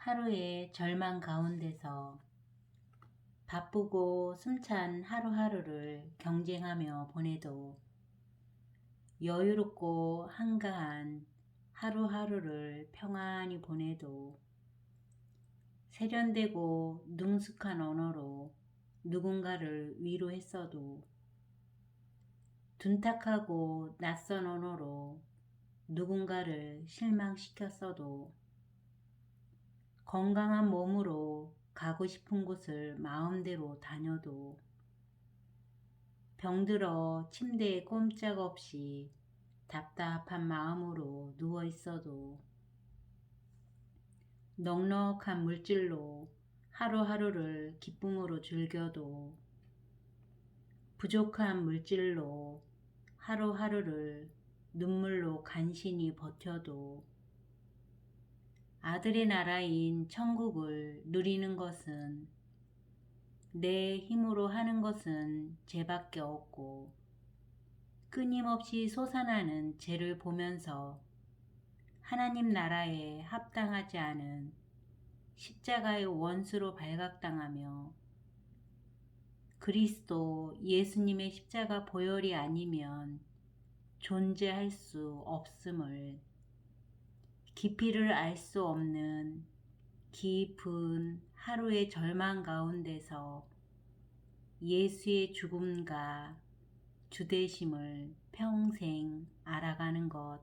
하루의 절망 가운데서 바쁘고 숨찬 하루하루를 경쟁하며 보내도 여유롭고 한가한 하루하루를 평안히 보내도 세련되고 능숙한 언어로 누군가를 위로했어도 둔탁하고 낯선 언어로 누군가를 실망시켰어도 건강한 몸으로 가고 싶은 곳을 마음대로 다녀도 병들어 침대에 꼼짝없이 답답한 마음으로 누워 있어도 넉넉한 물질로 하루하루를 기쁨으로 즐겨도 부족한 물질로 하루하루를 눈물로 간신히 버텨도 아들의 나라인 천국을 누리는 것은 내 힘으로 하는 것은 죄밖에 없고 끊임없이 솟아나는 죄를 보면서 하나님 나라에 합당하지 않은 십자가의 원수로 발각당하며 그리스도 예수님의 십자가 보혈이 아니면 존재할 수 없음을 깊이를 알 수 없는 깊은 하루의 절망 가운데서 예수의 죽음과 주대심을 평생 알아가는 것.